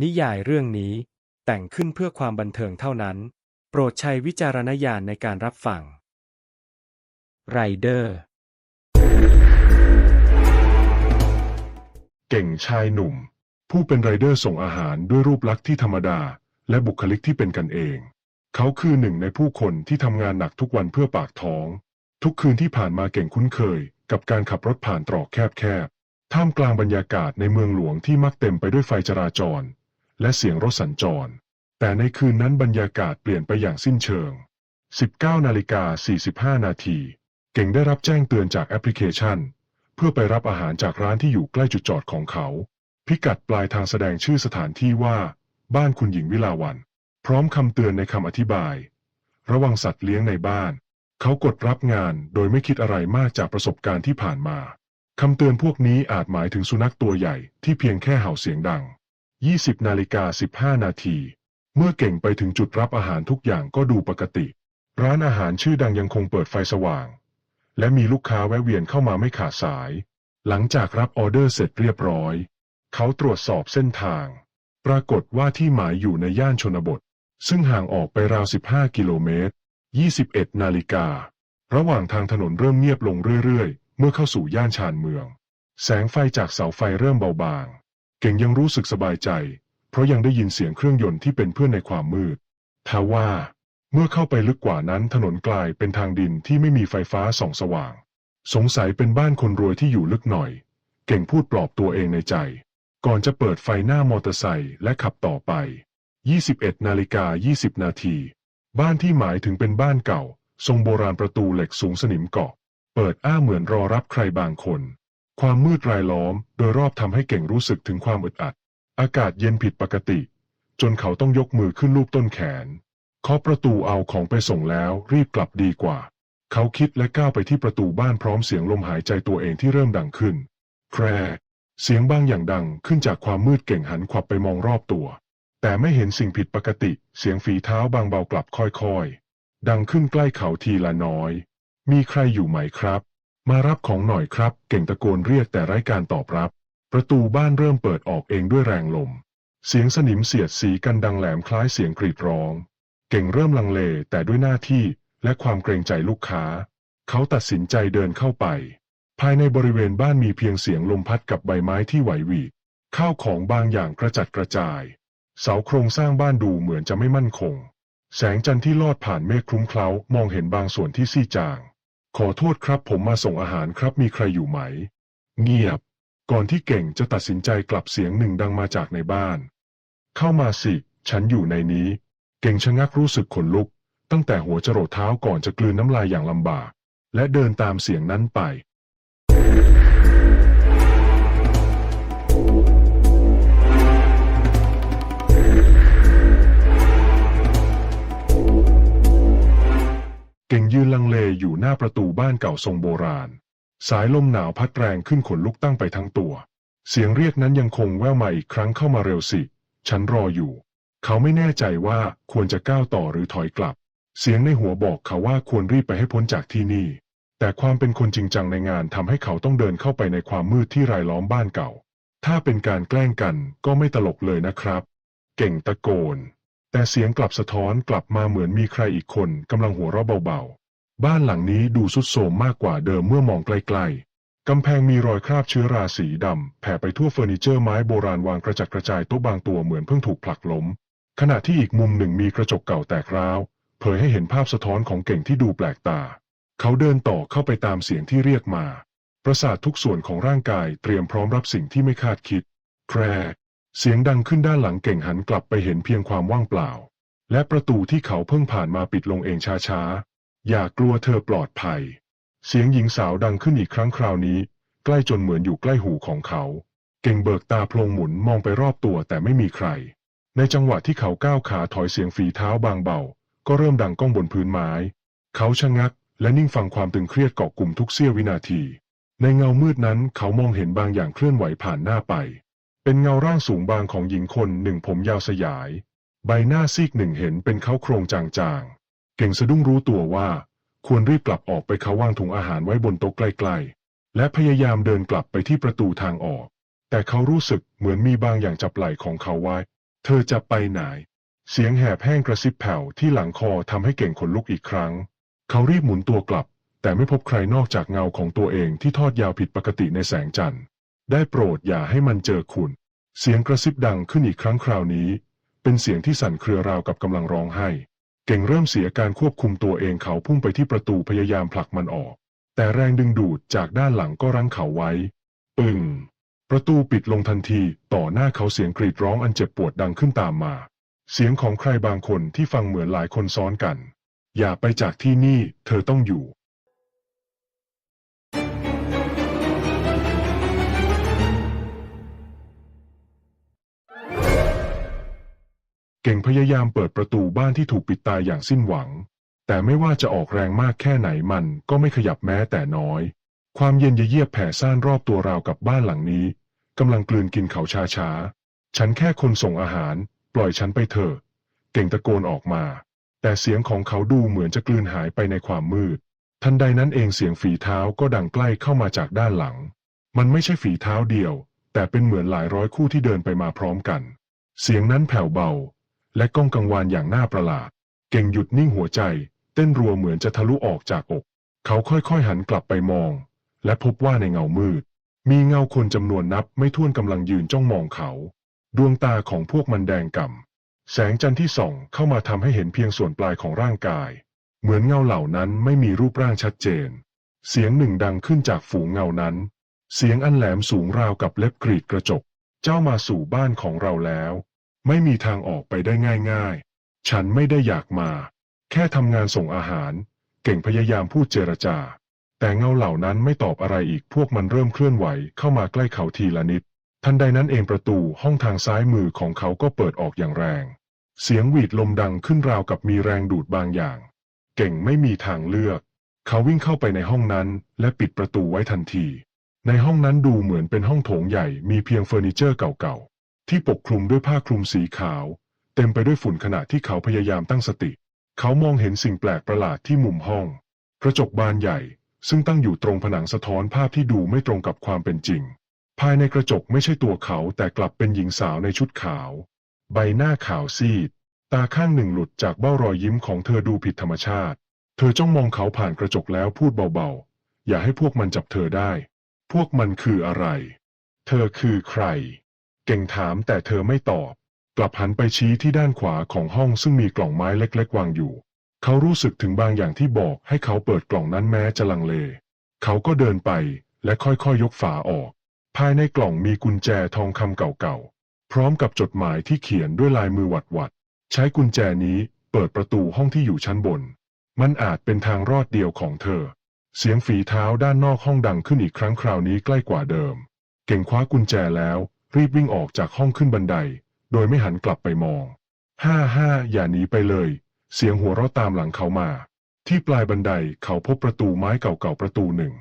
นิยายเรื่องนี้ แต่งขึ้นเพื่อความบันเทิงเท่านั้น โปรดใช้วิจารณญาณในการรับฟังไรเดอร์ เก่งชายหนุ่ม ผู้เป็นไรเดอร์ส่งอาหารด้วยรูปลักษณ์ที่ธรรมดา และบุคลิกที่เป็นกันเอง เขาคือหนึ่งในผู้คนที่ทำงานหนักทุกวันเพื่อปากท้อง ทุกคืนที่ผ่านมาเก่งคุ้นเคย กับการขับรถผ่านตรอกแคบๆท่ามกลางบรรยากาศในเมืองหลวงที่มักเต็มไปด้วยไฟจราจร และเสียงรถสัญจร แต่ในคืนนั้นบรรยากาศเปลี่ยนไปอย่างสิ้นเชิง 19นาฬิกา45 นาที เก่งได้รับแจ้งเตือนจากแอปพลิเคชัน เพื่อไปรับอาหารจากร้านที่อยู่ใกล้จุดจอดของเขา พิกัดปลายทางแสดงชื่อสถานที่ว่า บ้านคุณหญิงวิลาวัน พร้อมคำเตือนในคำอธิบาย ระวังสัตว์เลี้ยงในบ้าน เขากดรับงานโดยไม่คิดอะไรมากจากประสบการณ์ที่ผ่านมาคำเตือนพวกนี้อาจหมายถึงสุนัขตัวใหญ่ที่เพียงแค่เห่าเสียงดัง 20นาฬิกา15 นาที เมื่อเก่งไปถึงจุดรับอาหารทุกอย่างก็ดูปกติ ร้านอาหารชื่อดังยังคงเปิดไฟสว่าง และมีลูกค้าแวะเวียนเข้ามาไม่ขาดสาย หลังจากรับออเดอร์เสร็จเรียบร้อย เขาตรวจสอบเส้นทาง ปรากฏว่าที่หมายอยู่ในย่านชนบท ซึ่งห่างออกไปราว 15 กิโลเมตร 21 นาฬิการะหว่างทางถนนเริ่มเงียบลงเรื่อยๆ เมื่อเข้าสู่ย่านชานเมือง แสงไฟจากเสาไฟเริ่มเบาบาง เก่งยังรู้สึกสบายใจ เพราะยังได้ยินเสียงเครื่องยนต์ที่เป็นเพื่อนในความมืดทว่า เมื่อเข้าไปลึกกว่านั้นถนนกลายเป็นทางดินที่ไม่มีไฟฟ้าส่องสว่าง สงสัยเป็นบ้านคนรวยที่อยู่ลึกหน่อย เก่งพูดปลอบตัวเองในใจ ก่อนจะเปิดไฟหน้ามอเตอร์ไซค์และขับต่อไป 21นาฬิกา20 นาที บ้านที่หมายถึงเป็นบ้านเก่า ทรงโบราณประตูเหล็กสูงสนิมเกาะ เปิดอ้าเหมือนรอรับใครบางคน ความมืดรายล้อม โดยรอบทำให้เก่งรู้สึกถึงความอึดอัด อากาศเย็นผิดปกติ จนเขาต้องยกมือขึ้นลูบต้นแขนเคาะประตูเอาของไปส่งแล้วรีบกลับดีกว่า เขาคิดและก้าวไปที่ประตูบ้านพร้อมเสียงลมหายใจตัวเองที่เริ่มดังขึ้น แครเสียงบางอย่างดังขึ้นจากความมืดเก่งหันขวับไปมองรอบตัว แต่ไม่เห็นสิ่งผิดปกติ เสียงฝีเท้าบางเบากลับค่อยๆ ดังขึ้นใกล้เขาทีละน้อย มีใครอยู่ไหมครับ มารับของหน่อยครับ เก่งตะโกนเรียกแต่ไร้การตอบรับ ประตูบ้านเริ่มเปิดออกเองด้วยแรงลม เสียงสนิมเสียดสีกันดังแหลมคล้ายเสียงกรีดร้อง เก่งเริ่มลังเลแต่ด้วยหน้าที่และความเกรงใจลูกค้า เขาตัดสินใจเดินเข้าไป ภายในบริเวณบ้านมีเพียงเสียงลมพัดกับใบไม้ที่ไหวหวีข้าวของบางอย่างกระจัดกระจาย เสาโครงสร้างบ้านดูเหมือนจะไม่มั่นคง แสงจันทร์ที่ลอดผ่านเมฆคลุ้มเคล้ามองเห็นบางส่วนที่ซี่จาง ขอโทษครับผมมาส่งอาหารครับมีใครอยู่ไหม เงียบ ก่อนที่เก่งจะตัดสินใจกลับเสียงหนึ่งดังมาจากในบ้าน เข้ามาสิ ฉันอยู่ในนี้ เก่งชะงักรู้สึกขนลุก ตั้งแต่หัวจรดเท้าก่อนจะกลืนน้ำลายอย่างลำบาก และเดินตามเสียงนั้นไป เก่งยืนลังเลอยู่หน้าประตูบ้านเก่าทรงโบราณ สายลมหนาวพัดแรงขึ้นขนลุกตั้งไปทั้งตัว เสียงเรียกนั้นยังคงแว่วมาอีกครั้งเข้ามาเร็วสิ ฉันรออยู่ เขาไม่แน่ใจว่าควรจะก้าวต่อหรือถอยกลับ เสียงในหัวบอกเขาว่าควรรีบไปให้พ้นจากที่นี่ แต่ความเป็นคนจริงจังในงานทำให้เขาต้องเดินเข้าไปในความมืดที่รายล้อมบ้านเก่า ถ้าเป็นการแกล้งกันก็ไม่ตลกเลยนะครับ เก่งตะโกน แต่เสียงกลับสะท้อนกลับมาเหมือนมีใครอีกคนกำลังหัวเราะเบาๆ บ้านหลังนี้ดูสุดโทรมมากกว่าเดิมเมื่อมองใกล้ๆกำแพงมีรอยคราบเชื้อราสีดำแผ่ไปทั่วเฟอร์นิเจอร์ไม้โบราณวางกระจัดกระจายโต๊ะบางตัวเหมือนเพิ่งถูกผลักล้ม ขณะที่อีกมุมหนึ่งมีกระจกเก่าแตกร้าว เผยให้เห็นภาพสะท้อนของเก่งที่ดูแปลกตา เขาเดินต่อเข้าไปตามเสียงที่เรียกมา ประสาททุกส่วนของร่างกายเตรียมพร้อมรับสิ่งที่ไม่คาดคิด แคร เสียงดังขึ้นด้านหลังเก่งหันกลับไปเห็นเพียงความว่างเปล่า และประตูที่เขาเพิ่งผ่านมาปิดลงเองช้าๆ อย่ากลัวเธอปลอดภัย เสียงหญิงสาวดังขึ้นอีกครั้งคราวนี้ ใกล้จนเหมือนอยู่ใกล้หูของเขา เก่งเบิกตาโพลงหมุนมองไปรอบตัวแต่ไม่มีใคร ในจังหวะที่เขาก้าวขาถอยเสียงฝีเท้าบางเบา ก็เริ่มดังก้องบนพื้นไม้ เขาชะงัก และนิ่งฟังความตึงเครียดเกาะกลุ่มทุกเสี้ยววินาที ในเงามืดนั้นเขามองเห็นบางอย่างเคลื่อนไหวผ่านหน้าไป เป็นเงาร่างสูงบางของหญิงคนหนึ่งผมยาวสยาย ใบหน้าซีกหนึ่งเห็นเป็นเขาโครงจางๆ เก่งสะดุ้งรู้ตัวว่า ควรรีบกลับออกไปเขาวางถุงอาหารไว้บนโต๊ะใกล้ๆ และพยายามเดินกลับไปที่ประตูทางออก แต่เขารู้สึกเหมือนมีบางอย่างจับไหล่ของเขาไว้ เธอจะไปไหน เสียงแหบแห้งกระซิบแผ่วที่หลังคอทำให้เก่งขนลุกอีกครั้ง เขารีบหมุนตัวกลับ แต่ไม่พบใครนอกจากเงาของตัวเองที่ทอดยาวผิดปกติในแสงจันทร์ ได้โปรดอย่าให้มันเจอคุณ เสียงกระซิบดังขึ้นอีกครั้งคราวนี้ เป็นเสียงที่สั่นเครือราวกับกำลังร้องไห้ เก่งเริ่มเสียการควบคุมตัวเองเขาพุ่งไปที่ประตูพยายามผลักมันออก แต่แรงดึงดูดจากด้านหลังก็รั้งเขาไว้ ปึ้งประตูปิดลงทันทีต่อหน้าเขาเสียงกรีดร้องอันเจ็บปวดดังขึ้นตามมา เสียงของใครบางคนที่ฟังเหมือนหลายคนซ้อนกัน อย่าไปจากที่นี่ เธอต้องอยู่ เก่งพยายามเปิดประตูบ้านที่ถูกปิดตายอย่างสิ้นหวัง แต่ไม่ว่าจะออกแรงมากแค่ไหนมันก็ไม่ขยับแม้แต่น้อย ความเย็นเยียบแผ่ซ่านรอบตัวราวกับบ้านหลังนี้กำลังกลืนกินเขาช้าๆฉันแค่คนส่งอาหาร ปล่อยฉันไปเถอะ เก่งตะโกนออกมา แต่เสียงของเขาดูเหมือนจะกลืนหายไปในความมืด ทันใดนั้นเองเสียงฝีเท้าก็ดังใกล้เข้ามาจากด้านหลัง มันไม่ใช่ฝีเท้าเดียว แต่เป็นเหมือนหลายร้อยคู่ที่เดินไปมาพร้อมกัน เสียงนั้นแผ่วเบา และก้องกังวานอย่างน่าประหลาด เก่งหยุดนิ่งหัวใจ เต้นรัวเหมือนจะทะลุออกจากอก เขาค่อยๆหันกลับไปมอง และพบว่าในเงามืด มีเงาคนจำนวนนับไม่ถ้วนกำลังยืนจ้องมองเขา ดวงตาของพวกมันแดงก่ำแสงจันทร์ที่ส่องเข้ามาทำให้เห็นเพียงส่วนปลายของร่างกาย เหมือนเงาเหล่านั้นไม่มีรูปร่างชัดเจน เสียงหนึ่งดังขึ้นจากฝูงเงานั้น เสียงอันแหลมสูงราวกับเล็บกรีดกระจก เจ้ามาสู่บ้านของเราแล้ว ไม่มีทางออกไปได้ง่ายๆ ฉันไม่ได้อยากมา แค่ทำงานส่งอาหาร เก่งพยายามพูดเจรจา แต่เงาเหล่านั้นไม่ตอบอะไรอีกพวกมันเริ่มเคลื่อนไหวเข้ามาใกล้เขาทีละนิด ทันใดนั้นเองประตูห้องทางซ้ายมือของเขาก็เปิดออกอย่างแรง เสียงหวีดลมดังขึ้นราวกับมีแรงดูดบางอย่าง เก่งไม่มีทางเลือก เขาวิ่งเข้าไปในห้องนั้น และปิดประตูไว้ทันที ในห้องนั้นดูเหมือนเป็นห้องโถงใหญ่มีเพียงเฟอร์นิเจอร์เก่าๆ ที่ปกคลุมด้วยผ้าคลุมสีขาว เต็มไปด้วยฝุ่นขณะที่เขาพยายามตั้งสติ เขามองเห็นสิ่งแปลกประหลาดที่มุมห้อง กระจกบานใหญ่ ซึ่งตั้งอยู่ตรงผนังสะท้อนภาพที่ดูไม่ตรงกับความเป็นจริง ภายในกระจกไม่ใช่ตัวเขาแต่กลับเป็นหญิงสาวในชุดขาว ใบหน้าขาวซีด ตาข้างหนึ่งหลุดจากเบ้ารอยยิ้มของเธอดูผิดธรรมชาติ เธอจ้องมองเขาผ่านกระจกแล้วพูดเบาๆ อย่าให้พวกมันจับเธอได้ พวกมันคืออะไร เธอคือใคร เก่งถามแต่เธอไม่ตอบ กลับหันไปชี้ที่ด้านขวาของห้องซึ่งมีกล่องไม้เล็กๆ วางอยู่ เขารู้สึกถึงบางอย่างที่บอกให้เขาเปิดกล่องนั้นแม้จะลังเล เขาก็เดินไปและค่อยๆยยกฝาออก ภายในกล่องมีกุญแจทองคำเก่าๆ พร้อมกับจดหมายที่เขียนด้วยลายมือหวัดๆ ใช้กุญแจนี้เปิดประตูห้องที่อยู่ชั้นบน มันอาจเป็นทางรอดเดียวของเธอ เสียงฝีเท้าด้านนอกห้องดังขึ้นอีกครั้งคราวนี้ใกล้กว่าเดิม เก่งคว้ากุญแจแล้ว รีบวิ่งออกจากห้องขึ้นบันได โดยไม่หันกลับไปมอง ห้าห้าอย่าหนีไปเลย เสียงหัวเราะตามหลังเขามา ที่ปลายบันไดเขาพบประตูไม้เก่าๆประตูหนึ่ง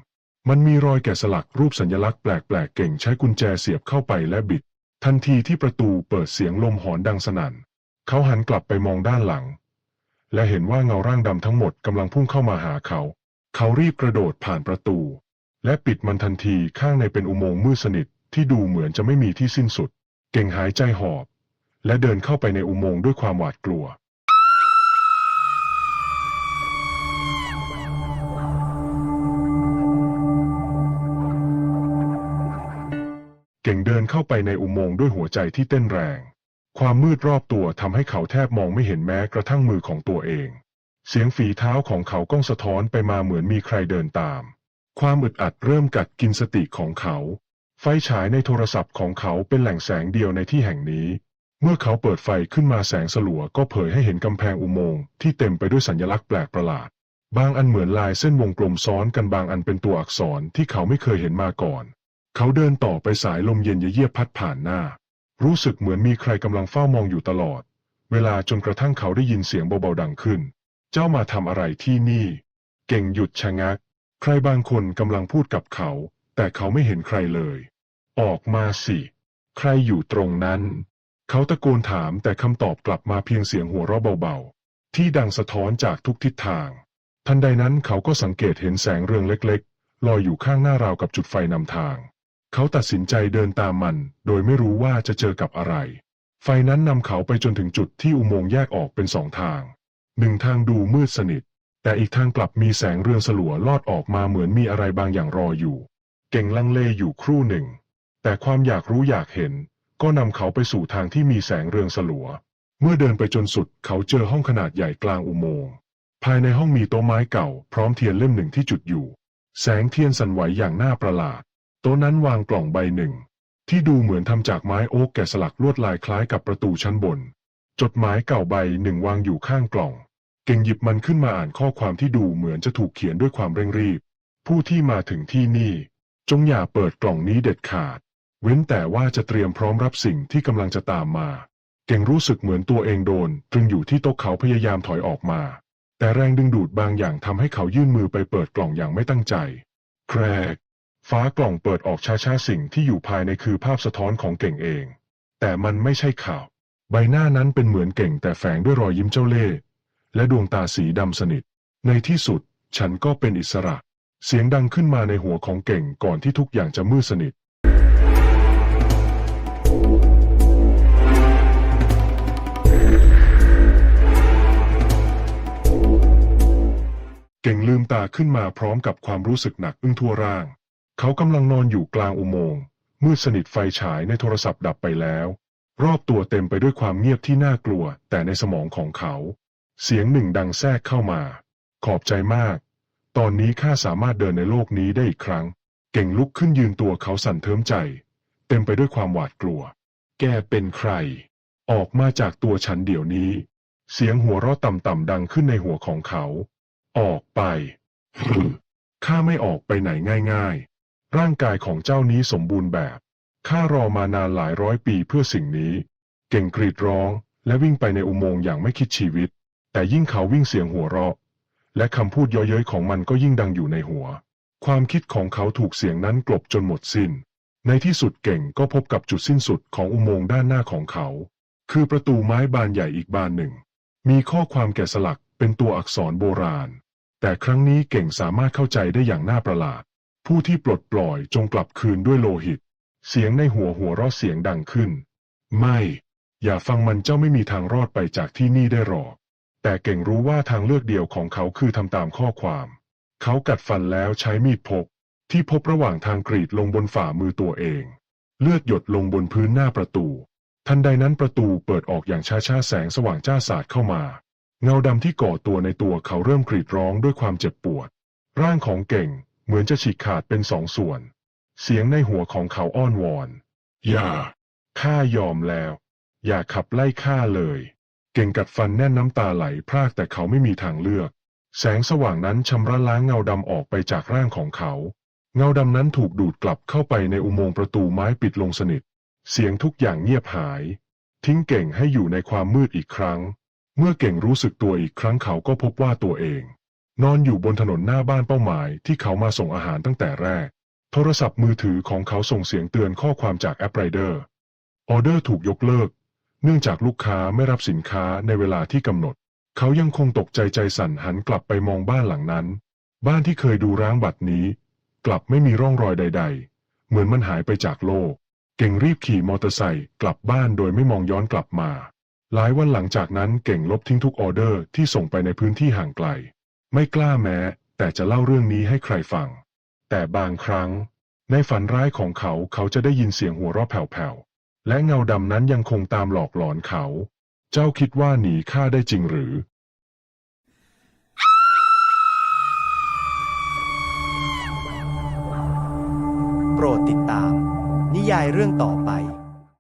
มันมีรอยแกะสลักรูปสัญลักษณ์แปลกๆเก่งใช้กุญแจเสียบเข้าไปและบิด ทันทีที่ประตูเปิดเสียงลมหอนดังสนั่น เขาหันกลับไปมองด้านหลัง และเห็นว่าเงาร่างดำทั้งหมดกำลังพุ่งเข้ามาหาเขา เขารีบกระโดดผ่านประตู และปิดมันทันทีข้างในเป็นอุโมงค์มืดสนิท ที่ดูเหมือนจะไม่มีที่สิ้นสุด เก่งหายใจหอบ และเดินเข้าไปในอุโมงค์ด้วยความหวาดกลัว เก่งเดินเข้าไปในอุโมงค์ด้วยหัวใจที่เต้นแรง ความมืดรอบตัวทำให้เขาแทบมองไม่เห็นแม้กระทั่งมือของตัวเอง เสียงฝีเท้าของเขาก้องสะท้อนไปมาเหมือนมีใครเดินตาม ความอึดอัดเริ่มกัดกินสติของเขา ไฟฉายในโทรศัพท์ของเขาเป็นแหล่งแสงเดียวในที่แห่งนี้ เมื่อเขาเปิดไฟขึ้นมาแสงสลัวก็เผยให้เห็นกำแพงอุโมงค์ที่เต็มไปด้วยสัญลักษณ์แปลกประหลาด บางอันเหมือนลายเส้นวงกลมซ้อนกันบางอันเป็นตัวอักษรที่เขาไม่เคยเห็นมาก่อน เขาเดินต่อไปสายลมเย็นเยียบพัดผ่านหน้า รู้สึกเหมือนมีใครกำลังเฝ้ามองอยู่ตลอด เวลาจนกระทั่งเขาได้ยินเสียงเบาๆดังขึ้น เจ้ามาทำอะไรที่นี่ เก่งหยุดชะงัก ใครบางคนกำลังพูดกับเขา แต่เขาไม่เห็นใครเลย ออกมาสิ ใครอยู่ตรงนั้น เขาตะโกนถามแต่คำตอบกลับมาเพียงเสียงหัวเราะเบาๆ ที่ดังสะท้อนจากทุกทิศทาง ทันใดนั้นเขาก็สังเกตเห็นแสงเรืองเล็กๆ ลอยอยู่ข้างหน้าราวกับจุดไฟนำทาง เขาตัดสินใจเดินตามมัน โดยไม่รู้ว่าจะเจอกับอะไร ไฟนั้นนำเขาไปจนถึงจุดที่อุโมงค์แยกออกเป็นสองทาง หนึ่งทางดูมืดสนิท แต่อีกทางกลับมีแสงเรืองสลัวลอดออกมาเหมือนมีอะไรบางอย่างรออยู่ เก่งลังเลอยู่ครู่หนึ่ง แต่ความอยากรู้อยากเห็น ก็นำเขาไปสู่ทางที่มีแสงเรืองสลัว เมื่อเดินไปจนสุดเขาเจอห้องขนาดใหญ่กลางอุโมงค์ภายในห้องมีโต๊ะไม้เก่า พร้อมเทียนเล่มหนึ่งที่จุดอยู่ แสงเทียนสั่นไหวอย่างน่าประหลาด โต๊ะนั้นวางกล่องใบหนึ่ง ที่ดูเหมือนทำจากไม้โอ๊กแกะสลักลวดลายคล้ายกับประตูชั้นบน จดหมายเก่าใบหนึ่งวางอยู่ข้างกล่อง เก่งหยิบมันขึ้นมาอ่านข้อความที่ดูเหมือนจะถูกเขียนด้วยความเร่งรีบ ผู้ที่มาถึงที่นี่ จงอย่าเปิดกล่องนี้เด็ดขาด เว้นแต่ว่าจะเตรียมพร้อมรับสิ่งที่กำลังจะตามมา เก่งรู้สึกเหมือนตัวเองโดนตรึงอยู่ที่โต๊ะเขาพยายามถอยออกมา แต่แรงดึงดูดบางอย่างทำให้เขายื่นมือไปเปิดกล่องอย่างไม่ตั้งใจ แครก ฟ้ากล่องเปิดออกช้าๆสิ่งที่อยู่ภายในคือภาพสะท้อนของเก่งเอง แต่มันไม่ใช่ข่าว ใบหน้านั้นเป็นเหมือนเก่งแต่แฝงด้วยรอยยิ้มเจ้าเล่ห์และดวงตาสีดำสนิท ในที่สุด ฉันก็เป็นอิสระ เสียงดังขึ้นมาในหัวของเก่งก่อนที่ทุกอย่างจะมืดสนิท เก่งลืมตาขึ้นมาพร้อมกับความรู้สึกหนักอึ้งทั่วร่าง เขากำลังนอนอยู่กลางอุโมงค์มืดสนิทไฟฉายในโทรศัพท์ดับไปแล้ว รอบตัวเต็มไปด้วยความเงียบที่น่ากลัว แต่ในสมองของเขา เสียงหนึ่งดังแทรกเข้ามา ขอบใจมาก ตอนนี้ข้าสามารถเดินในโลกนี้ได้อีกครั้ง เก่งลุกขึ้นยืนตัวเขาสั่นเทิมใจ เต็มไปด้วยความหวาดกลัว แกเป็นใคร ออกมาจากตัวฉันเดี๋ยวนี้ เสียงหัวเราะต่ำๆดังขึ้นในหัวของเขา ออกไป หรือข้าไม่ออกไปไหนง่ายๆ ร่างกายของเจ้านี้สมบูรณ์แบบ ข้ารอมานานหลายร้อยปีเพื่อสิ่งนี้ เก่งกรีดร้องและวิ่งไปในอุโมงค์อย่างไม่คิดชีวิต แต่ยิ่งเขาวิ่งเสียงหัวเราะ และคำพูดเย่อย้ยของมันก็ยิ่งดังอยู่ในหัว ความคิดของเขาถูกเสียงนั้นกลบจนหมดสิน้น ในที่สุดเก่งก็พบกับจุดสิ้นสุดของอุโมงค์ด้านหน้าของเขา คือประตูไม้บานใหญ่อีกบานหนึ่ง มีข้อความแกะสลัก เป็นตัวอักษรโบราณ แต่ครั้งนี้เก่งสามารถเข้าใจได้อย่างน่าประหลาด ผู้ที่ปลดปล่อยจงกลับคืนด้วยโลหิต เสียงในหัวหัวเราะเสียงดังขึ้น ไม่ อย่าฟังมันเจ้าไม่มีทางรอดไปจากที่นี่ได้หรอก แต่เก่งรู้ว่าทางเลือกเดียวของเขาคือทำตามข้อความ เขากัดฟันแล้วใช้มีดพก ที่พบระหว่างทางกรีดลงบนฝ่ามือตัวเอง เลือดหยดลงบนพื้นหน้าประตู ทันใดนั้นประตูเปิดออกอย่างช้าๆแสงสว่างจ้าสาดเข้ามา เงาดำที่ก่อตัวในตัวเขาเริ่มกรีดร้องด้วยความเจ็บปวด ร่างของเก่งเหมือนจะฉีกขาดเป็นสองส่วน เสียงในหัวของเขาอ้อนวอน อย่า ข้ายอมแล้ว อย่าขับไล่ข้าเลย เก่งกัดฟันแน่นน้ำตาไหลพรากแต่เขาไม่มีทางเลือก แสงสว่างนั้นชำระล้างเงาดำออกไปจากร่างของเขา เงาดำนั้นถูกดูดกลับเข้าไปในอุโมงค์ประตูไม้ปิดลงสนิท เสียงทุกอย่างเงียบหาย ทิ้งเก่งให้อยู่ในความมืดอีกครั้ง เมื่อเก่งรู้สึกตัวอีกครั้งเขาก็พบว่าตัวเอง นอนอยู่บนถนนหน้าบ้านเป้าหมายที่เขามาส่งอาหารตั้งแต่แรก โทรศัพท์มือถือของเขาส่งเสียงเตือนข้อความจากแอปไรเดอร์ออเดอร์ถูกยกเลิก เนื่องจากลูกค้าไม่รับสินค้าในเวลาที่กำหนด เขายังคงตกใจใจสั่นหันกลับไปมองบ้านหลังนั้น บ้านที่เคยดูร้างบัดนี้ กลับไม่มีร่องรอยใด ๆ เหมือนมันหายไปจากโลก เก่งรีบขี่มอเตอร์ไซค์กลับบ้านโดยไม่มองย้อนกลับมา หลายวันหลังจากนั้นเก่งลบทิ้งทุกออเดอร์ที่ส่งไปในพื้นที่ห่างไกล ไม่กล้าแม้ แต่จะเล่าเรื่องนี้ให้ใครฟัง แต่บางครั้ง ในฝันร้ายของเขาเขาจะได้ยินเสียงหัวเราะแผ่วๆ และเงาดำนั้นยังคงตามหลอกหลอนเขา เจ้าคิดว่าหนีข้าได้จริงหรือโปรดติดตาม นิยายเรื่องต่อไป